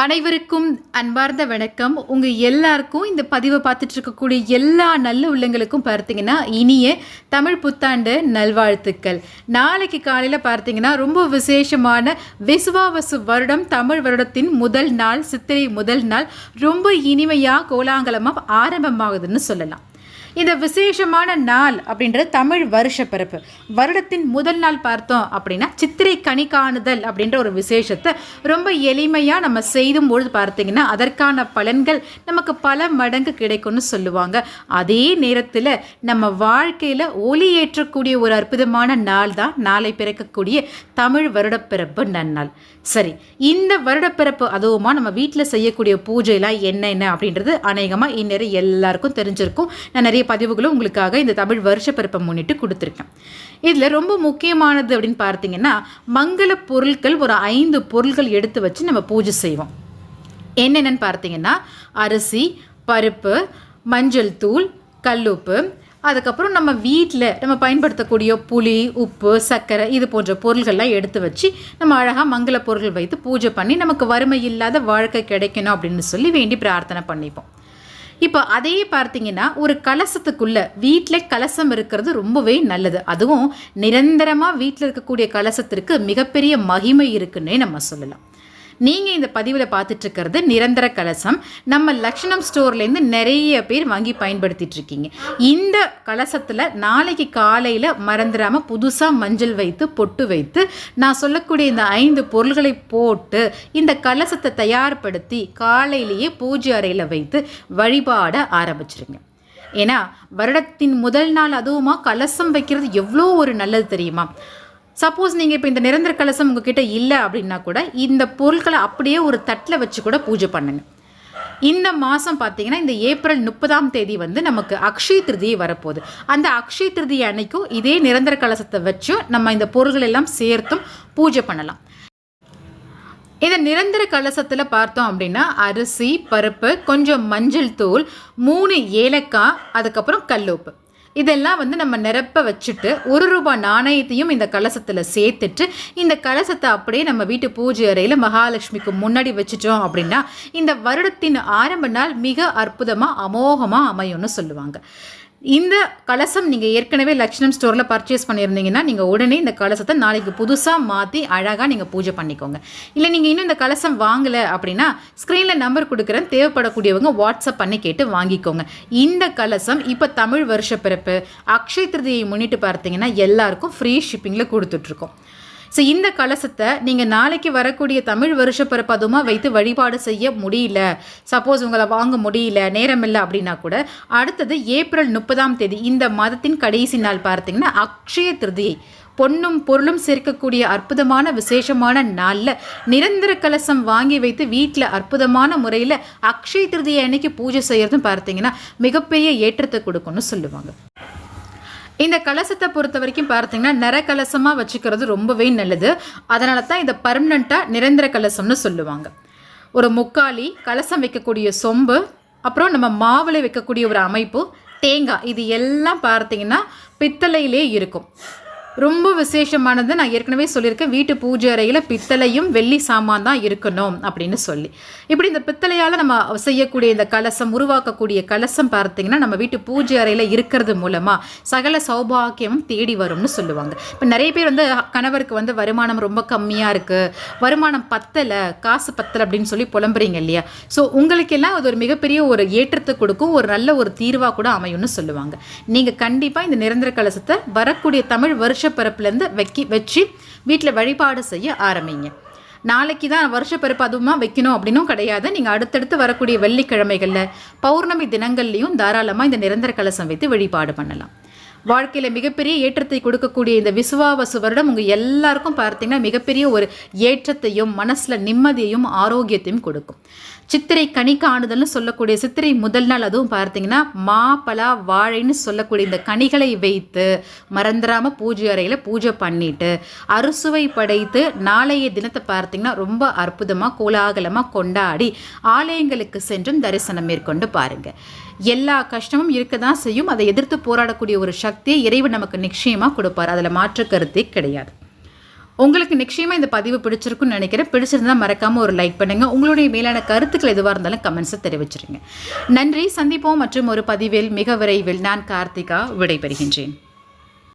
அனைவருக்கும் அன்பார்ந்த வணக்கம். உங்கள் எல்லாருக்கும் இந்த பதிவை பார்த்துட்டு இருக்கக்கூடிய எல்லா நல்ல உள்ளங்களுக்கும் பார்த்தீங்கன்னா இனிய தமிழ் புத்தாண்டு நல்வாழ்த்துக்கள். நாளைக்கு காலையில் பார்த்தீங்கன்னா ரொம்ப விசேஷமான விசுவாவசு வருடம் தமிழ் வருடத்தின் முதல் நாள் சித்திரை முதல் நாள் ரொம்ப இனிமையாக கோலாகலமாக ஆரம்பமாகுதுன்னு சொல்லலாம். இந்த விசேஷமான நாள் அப்படின்றது தமிழ் வருஷ பிறப்பு. வருடத்தின் முதல் நாள் பார்த்தோம் அப்படின்னா சித்திரை கனி காணுதல் அப்படின்ற ஒரு விசேஷத்தை ரொம்ப எளிமையாக நம்ம செய்தும் பொழுது பார்த்தீங்கன்னா அதற்கான பலன்கள் நமக்கு பல மடங்கு கிடைக்கும்னு சொல்லுவாங்க. அதே நேரத்தில் நம்ம வாழ்க்கையில் ஒளி ஏற்றக்கூடிய ஒரு அற்புதமான நாள் தான் நாளை பிறக்கக்கூடிய தமிழ் வருடப்பிறப்பு நன்னாள். சரி இந்த வருடப்பிறப்பு அதுவுமா நம்ம வீட்டில் செய்யக்கூடிய பூஜைலாம் என்னென்ன அப்படின்றது அநேகமாக இந்நேரம் எல்லாருக்கும் தெரிஞ்சிருக்கும். நான் நிறைய பதிவுகளும் உங்களுக்காக இந்த தமிழ் வருஷ பிறப்பை முன்னிட்டு கொடுத்துருக்கேன். இதில் ரொம்ப முக்கியமானது அப்படின்னு பார்த்தீங்கன்னா மங்கள பொருட்கள் ஒரு ஐந்து பொருட்கள் எடுத்து வச்சு நம்ம பூஜை செய்வோம். என்னென்னு பார்த்தீங்கன்னா அரிசி பருப்பு மஞ்சள் தூள் கல்லுப்பு அதுக்கப்புறம் நம்ம வீட்டில் நம்ம பயன்படுத்தக்கூடிய புளி உப்பு சர்க்கரை இது போன்ற பொருள்கள்லாம் எடுத்து வச்சு நம்ம அழகாக மங்கள பொருள்கள் வைத்து பூஜை பண்ணி நமக்கு வறுமை இல்லாத வாழ்க்கை கிடைக்கணும் அப்படின்னு சொல்லி வேண்டி பிரார்த்தனை பண்ணிப்போம். இப்போ அதையே பார்த்தீங்கன்னா ஒரு கலசத்துக்குள்ள வீட்டில் கலசம் இருக்கிறது ரொம்பவே நல்லது. அதுவும் நிரந்தரமாக வீட்டில் இருக்கக்கூடிய கலசத்திற்கு மிகப்பெரிய மகிமை இருக்குன்னே நம்ம சொல்லலாம். நீங்கள் இந்த பதிவில் பார்த்துட்ருக்கிறது நிரந்தர கலசம். நம்ம லக்ஷணம் ஸ்டோர்லேருந்து நிறைய பேர் வாங்கி பயன்படுத்திகிட்ருக்கீங்க இந்த கலசத்தில் நாளைக்கு காலையில் மறந்துடாமல் புதுசாக மஞ்சள் வைத்து பொட்டு வைத்து நான் சொல்லக்கூடிய இந்த ஐந்து பொருள்களை போட்டு இந்த கலசத்தை தயார்படுத்தி காலையிலேயே பூஜை அறையில் வைத்து வழிபாட ஆரம்பிச்சிருங்க. ஏன்னா வருடத்தின் முதல் நாள் அதுவுமா கலசம் வைக்கிறது எவ்வளோ ஒரு நல்லது தெரியுமா? சப்போஸ் நீங்கள் இப்போ இந்த நிரந்தர கலசம் உங்ககிட்ட இல்லை அப்படின்னா கூட இந்த பொருட்களை அப்படியே ஒரு தட்டில் வச்சு கூட பூஜை பண்ணுங்க. இந்த மாதம் பார்த்தீங்கன்னா இந்த ஏப்ரல் முப்பதாம் தேதி வந்து நமக்கு அக்ஷய திருதியை வரப்போகுது. அந்த அக்ஷய திருதி அன்னைக்கும் இதே நிரந்தர கலசத்தை வச்சும் நம்ம இந்த பொருள்கள் எல்லாம் சேர்த்தும் பூஜை பண்ணலாம். இந்த நிரந்தர கலசத்தில் பார்த்தோம் அப்படின்னா அரிசி பருப்பு கொஞ்சம் மஞ்சள் தூள் மூணு ஏலக்காய் அதுக்கப்புறம் கல்லுப்பு. இதெல்லாம் வந்து நம்ம நிரப்ப வச்சுட்டு ஒரு ரூபாய் நாணயத்தையும் இந்த கலசத்தில் சேர்த்துட்டு இந்த கலசத்தை அப்படியே நம்ம வீட்டு பூஜை அறையில் மகாலட்சுமிக்கு முன்னாடி வச்சுட்டோம் அப்படின்னா இந்த வருடத்தின் ஆரம்ப நாள் மிக அற்புதமாக அமோகமாக அமையும்னு சொல்லுவாங்க. இந்த கலசம் நீங்கள் ஏற்கனவே லக்ஷ்மம் ஸ்டோரில் பர்ச்சேஸ் பண்ணியிருந்தீங்கன்னா நீங்கள் உடனே இந்த கலசத்தை நாளைக்கு புதுசாக மாற்றி அழகாக நீங்கள் பூஜை பண்ணிக்கோங்க. இல்லை நீங்கள் இன்னும் இந்த கலசம் வாங்கலை அப்படின்னா ஸ்க்ரீனில் நம்பர் கொடுக்குறேன். தேவைப்படக்கூடியவங்க வாட்ஸ்அப் பண்ணி கேட்டு வாங்கிக்கோங்க. இந்த கலசம் இப்போ தமிழ் வருஷ பிறப்பு அக்ஷய திருதியை முன்னிட்டு பார்த்தீங்கன்னா எல்லாருக்கும் ஃப்ரீ ஷிப்பிங்கில் கொடுத்துட்ருக்கோம். ஸோ இந்த கலசத்தை நீங்கள் நாளைக்கு வரக்கூடிய தமிழ் வருஷ பிறப்பதுமாக வைத்து வழிபாடு செய்ய முடியல. சப்போஸ் உங்களை வாங்க முடியல நேரம் இல்லை அப்படின்னா கூட அடுத்தது ஏப்ரல் முப்பதாம் தேதி இந்த மாதத்தின் கடைசி நாள் பார்த்தீங்கன்னா அக்ஷய திருதியை பொன்னும் பொருளும் சேர்க்கக்கூடிய அற்புதமான விசேஷமான நாளில் நிரந்தர கலசம் வாங்கி வைத்து வீட்டில் அற்புதமான முறையில் அக்ஷய திருதியை அன்னைக்கு பூஜை செய்கிறதும் பார்த்தீங்கன்னா மிகப்பெரிய ஏற்றத்தை கொடுக்கும்னு சொல்லுவாங்க. இந்த கலசத்தை பொறுத்த வரைக்கும் பார்த்தீங்கன்னா நிற கலசமாக வச்சுக்கிறது ரொம்பவே நல்லது. அதனால தான் இதை பர்மனண்ட்டாக நிரந்தர கலசம்னு சொல்லுவாங்க. ஒரு முக்காலி கலசம் வைக்கக்கூடிய சொம்பு அப்புறம் நம்ம மாவில் வைக்கக்கூடிய ஒரு அமைப்பு தேங்காய் இது எல்லாம் பார்த்தீங்கன்னா பித்தளையிலே இருக்கும். ரொம்ப விசேஷமானது நான் ஏற்கனவே சொல்லியிருக்கேன். வீட்டு பூஜை அறையில் பித்தளையும் வெள்ளி சாமான் தான் இருக்கணும் அப்படின்னு சொல்லி. இப்படி இந்த பித்தளையால் நம்ம செய்யக்கூடிய இந்த கலசம் உருவாக்கக்கூடிய கலசம் பார்த்தீங்கன்னா நம்ம வீட்டு பூஜை அறையில் இருக்கிறது மூலமாக சகல சௌபாகியமும் தேடி வரும்னு சொல்லுவாங்க. இப்போ நிறைய பேர் வந்து கணவருக்கு வந்து வருமானம் ரொம்ப கம்மியாக இருக்குது வருமானம் பத்தலை காசு பத்தலை அப்படின்னு சொல்லி புலம்புறீங்க இல்லையா? ஸோ உங்களுக்கெல்லாம் அது ஒரு மிகப்பெரிய ஒரு ஏற்றத்தை கொடுக்கும் ஒரு நல்ல ஒரு தீர்வாக கூட அமையும்னு சொல்லுவாங்க. நீங்கள் கண்டிப்பாக இந்த நிரந்தர கலசத்தை வரக்கூடிய தமிழ் வருஷ வருஷப்பிறப்புலேருந்து வைக்கி வச்சு வீட்டில் வழிபாடு செய்ய ஆரம்பிங்க. நாளைக்கு தான் வருஷப்பிறப்பு அதுவுமா வைக்கணும் அப்படின்னும் கிடையாது. நீங்கள் அடுத்தடுத்து வரக்கூடிய வெள்ளிக்கிழமைகளில் பௌர்ணமி தினங்கள்லேயும் தாராளமாக இந்த நிரந்தர கலசம் வைத்து வழிபாடு பண்ணலாம். வாழ்க்கையில் மிகப்பெரிய ஏற்றத்தை கொடுக்கக்கூடிய இந்த விசுவாவசு வருடம் உங்கள் எல்லாருக்கும் பார்த்தீங்கன்னா மிகப்பெரிய ஒரு ஏற்றத்தையும் மனசில் நிம்மதியையும் ஆரோக்கியத்தையும் கொடுக்கும். சித்திரை கனி சொல்லக்கூடிய சித்திரை முதல் நாள் அதுவும் பார்த்தீங்கன்னா மா பலா வாழைன்னு சொல்லக்கூடிய இந்த கனிகளை வைத்து மறந்துடாமல் பூஜை அறையில் பூஜை பண்ணிட்டு அறுசுவை படைத்து நாளைய தினத்தை பார்த்தீங்கன்னா ரொம்ப அற்புதமாக கோலாகலமாக கொண்டாடி ஆலயங்களுக்கு சென்றும் தரிசனம் மேற்கொண்டு பாருங்கள் எல்லா கஷ்டமும் இருக்க தான் செய்யும். அதை எதிர்த்து போராடக்கூடிய ஒரு சக்தியை இறைவன் நமக்கு நிச்சயமாக கொடுப்பார். அதில் மாற்று கருத்தே கிடையாது. உங்களுக்கு நிச்சயமாக இந்த பதிவு பிடிச்சிருக்குன்னு நினைக்கிறேன். பிடிச்சிருந்தா மறக்காமல் ஒரு லைக் பண்ணுங்கள் உங்களுடைய மேலான கருத்துக்கள் எதுவாக இருந்தாலும் கமெண்ட்ஸை தெரிவிச்சிருங்க. நன்றி. சந்திப்போம் மற்றும் ஒரு பதிவில் மிக விரைவில் நான் கார்த்திகா விடைபெறுகின்றேன்.